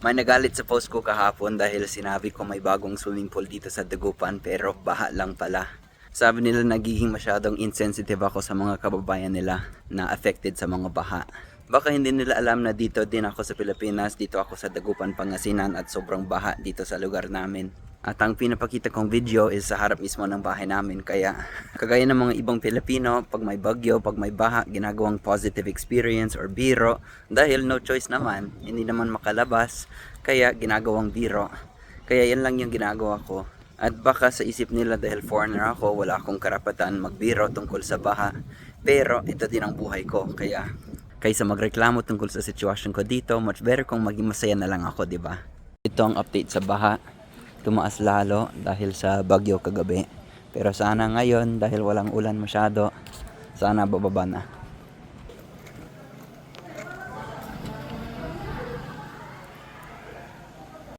May nagalit sa post ko kahapon dahil sinabi ko may bagong swimming pool dito sa Dagupan pero baha lang pala. Sabi nila nagiging masyadong insensitive ako sa mga kababayan nila na affected sa mga baha. Baka hindi nila alam na dito din ako sa Pilipinas, dito ako sa Dagupan, Pangasinan at sobrang baha dito sa lugar namin. At ang pinapakita kong video is sa harap mismo ng bahay namin. Kaya kagaya ng mga ibang Pilipino, pag may bagyo, pag may baha, ginagawang positive experience or biro. Dahil no choice naman, hindi naman makalabas. Kaya ginagawang biro. Kaya yan lang yung ginagawa ko. At baka sa isip nila dahil foreigner ako, wala akong karapatan magbiro tungkol sa baha. Pero ito din ang buhay ko. Kaya kaysa magreklamo tungkol sa sitwasyon ko dito, much better kung maging masaya na lang ako, di ba? Ito ang update sa baha. Tumaas lalo dahil sa bagyo kagabi. Pero sana ngayon, dahil walang ulan masyado, sana bababa na.